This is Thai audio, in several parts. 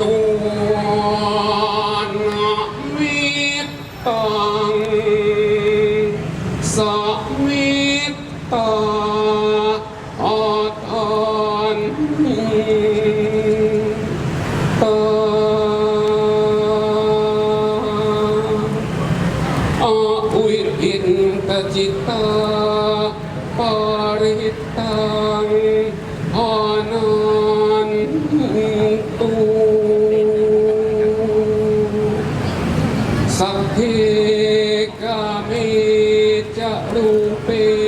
ตัวนะมิตังสมิตาอาทานตาอาอุยหินตจิตตาปาริตัง รู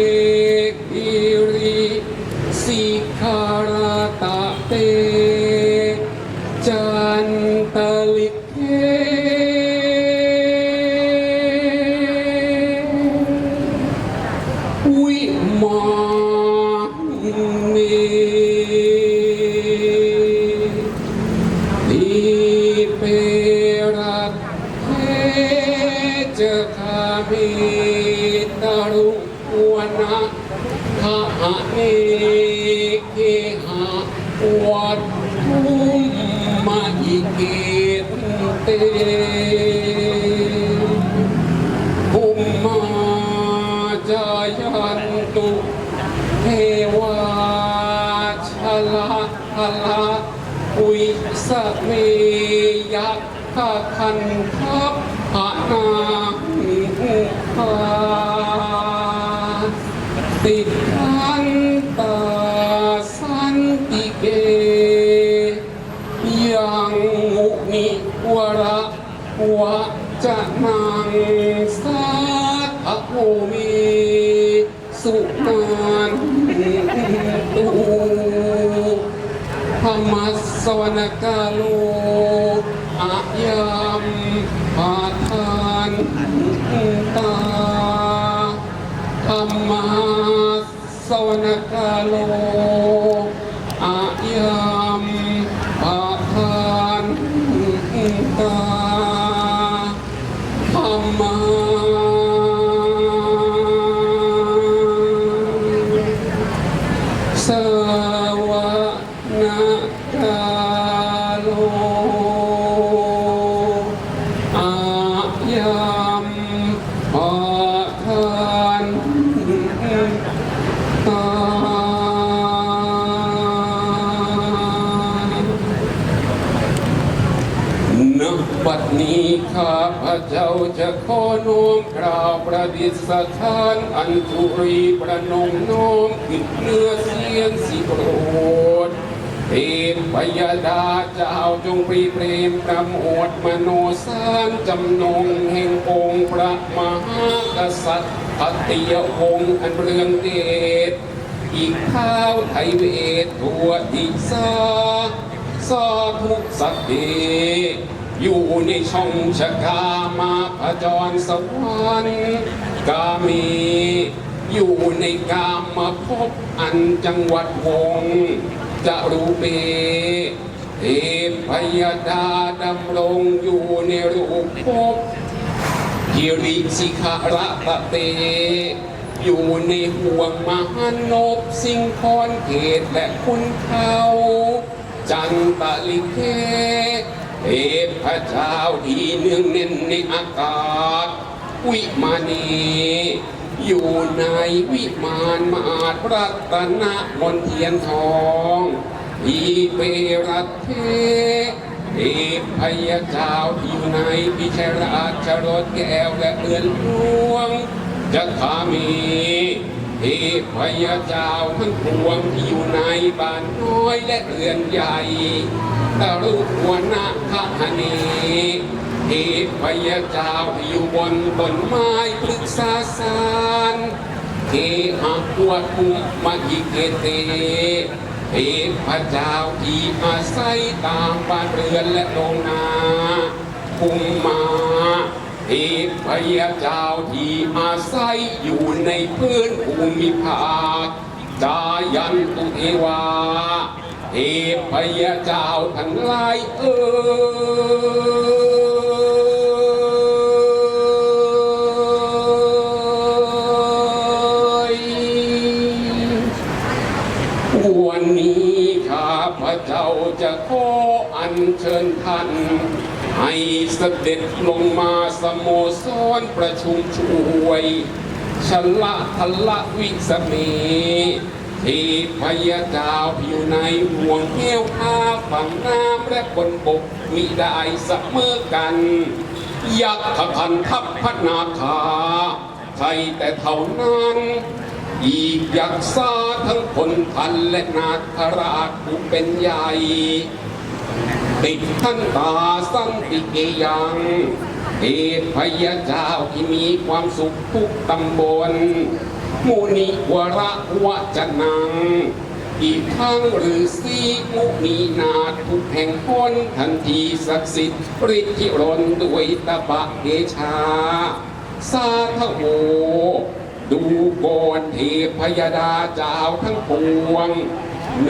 ภูมิมาจายันตุเทวาชละพละอุยสเมยักขะคันทัพหานาภาติ มัสสวนกาโลอะยามปาทานตาธรรมัสสวนกาโลอายามปาทานตา นี้ข้าพระเจ้าจะขอน้อมกราบประดิษฐานอันธุรีประนมน้อมขึ้นเนื้อเสียงสิโปรดเทพยาดาเจ้าจงปรีเปรมประโมทมโนสารจำนงแห่งองค์พระมหากษัตริย์พติยวงศ์อันเรืองเดชอีกข้าวไทยเวททัวทิศาสาธุสัตเด อยู่ในช่องชะกามาพจรสวรรค์กามีอยู่ในกามมาพบอันจังหวัดวงจะรู้เปเทพยดาดำรงอยู่ในรูปภพกิริสิขระตะเต อยู่ในห่วงมหานบสิงคอนเขตและคุณเขา จันตะลิเก เทพเจ้าที่เนื่องเน้นในอากาศ วิมานีอยู่ในวิมานมาตรรัตนมนเทียนทองอีเปรัตเทเทพยเจ้าอยู่ในพิชราชรถแก้วและเอือนลวงจะขามี เทพยาเจ้าทั้งปวงที่อยู่ในบ้านน้อยและเรือนใหญ่ตะรุหัวหน้าพระนีเทพยาเจ้าที่อยู่บนต้นไม้ปรึกษาสารเทหะวดภูมิหิเกเตเทพเจ้าที่อาศัยตามบ้านเรือนและโรงนาภูมิมา เทพยาเจ้าที่อาศัยอยู่ในพื้นภูมิภาคจายันตุเทวา เทพยาเจ้าทั้งหลายเอ่ยวันนี้ข้าพระเจ้าจะขออัญเชิญท่าน ให้เสด็จลงมาสโมสรประชุมช่วยชละทละวิสเมที่พยาเจ้าผิวในห่วงแก้วผ้าฝั่งน้ำและบนบกมิได้เสมอกัน ยักษ์พันทัพพนาคาใช่แต่เท่านั้น อีกยักษ์ซาทั้งคนพันและนาคราชผู้เป็นใหญ่ ติดท่านตาสันติเกยังเทพยาเจ้าที่มีความสุขทุกตำบลมุนิวระวะจนัง อีกทั้งฤาษีมุนีนาทุกแห่งพ้นทันทีศักดิ์สิทธิ์ฤทธิรนด้วยตบะเดชา สาธโวดูโกนเทพยดาเจ้าทั้งปวงเม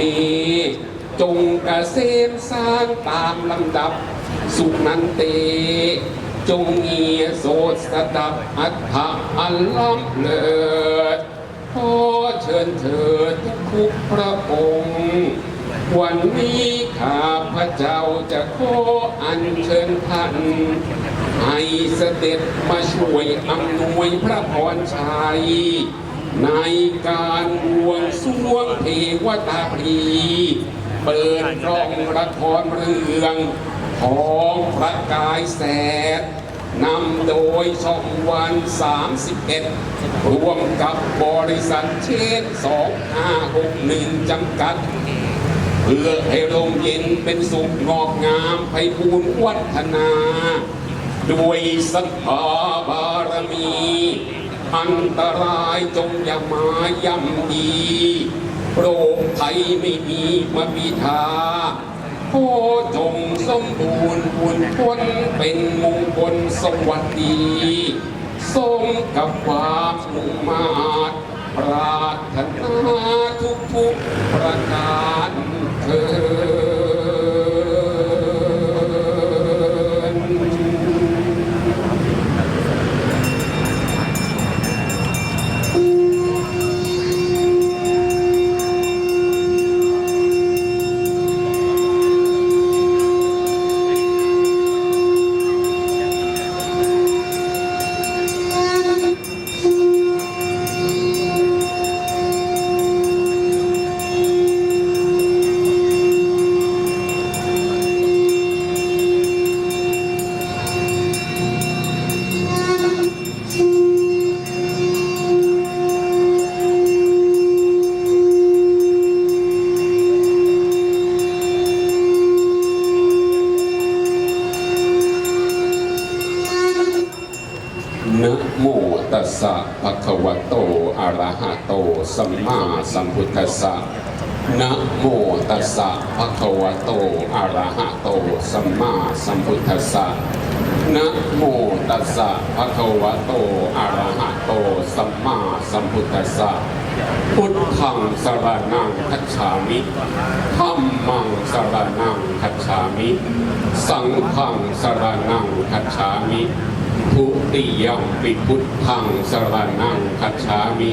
จงกเกษมสร้างตามลำดับ สุนันเต จงเงียโสดสดับอัฏฐะอันล้ำเลิศขอเชิญเถิดทุกทุกๆพระองค์วันนี้ข้าพระเจ้าจะขออัญเชิญท่านให้เสด็จมาช่วยอำนวยพระพรชัย ในการบวงสรวงเทวตาพรี เปิดกล้องละครเรื่องของพระกายแสดนำโดยช่องวัน 31 ร่วมกับบริษัทเชน2561 จำกัด เพื่อให้ลมเย็นเป็นสุขงอกงามไพบูรณ์วัฒนา ด้วยสัทธาบารมี อันตรายจงอย่ามาย่ำยี โรคภัยไม่มีมาบิทาโอจงสมบูรณ์บุญพ้นเป็นมงคลสวัสดีสมกับความมุ่งมาตรปรารถนาทุกทุกประการเถิด สัมมาสัมพุทธัสสะนะโมตัสสะภะคะวะโตอะระหะโต สัมมาสัมพุทธัสสะนะโมตัสสะภะคะวะโตอะระหะโต สัมมาสัมพุทธัสสะพุทธังสรณังคัจฉามิธัมมังสรณังคัจฉามิ สังฆังสรณังคัจฉามิ ทุติยัมปิพุทธังสรณังคัจฉามิ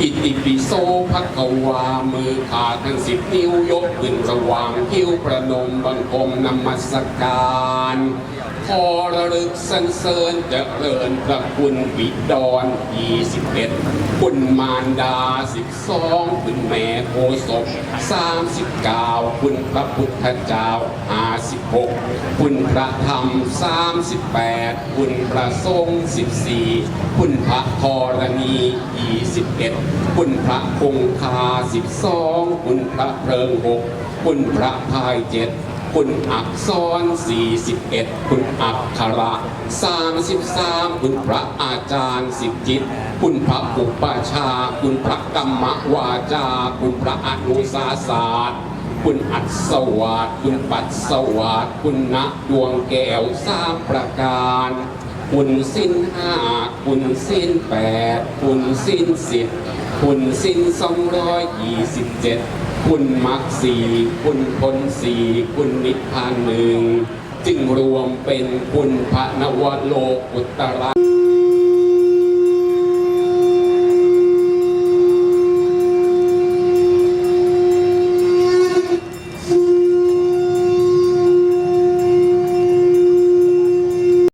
อิติปิโสภะคะวา มือขาทั้งสิบนิ้วยกขึ้นสว่างคิ้วประนมบังคมนมัสการ ขอระลึกสรรเสริญเจริญพระคุณบิดร21 คุณมารดา 12 คุณแม่โคศก39 คุณพระพุทธเจ้า 56 คุณพระธรรม 38 คุณพระสงฆ์14 คุณพระธรณี 21 คุณพระคงคา 12 คุณพระเพลิง 6 คุณพระพาย 7 คุณอักษร 41 คุณอักขระ 33 คุณพระอาจารย์สิบจิต คุณพระอุปชา คุณพระกรรมวาจา คุณพระอนุสาสาสตร์คุณอัศวาสคุณปัสสวาสคุณณดวงแก้วสามประการ คุณสิ้นห้าคุณสิ้นแปดคุณสิ้นสิบคุณสิ้นสองร้อยยี่สิบเจ็ด คุณมรรคสีคุณผลสีคุณนิพพานหนึ่ง จึงรวมเป็นคุณพระนวโลกุตระ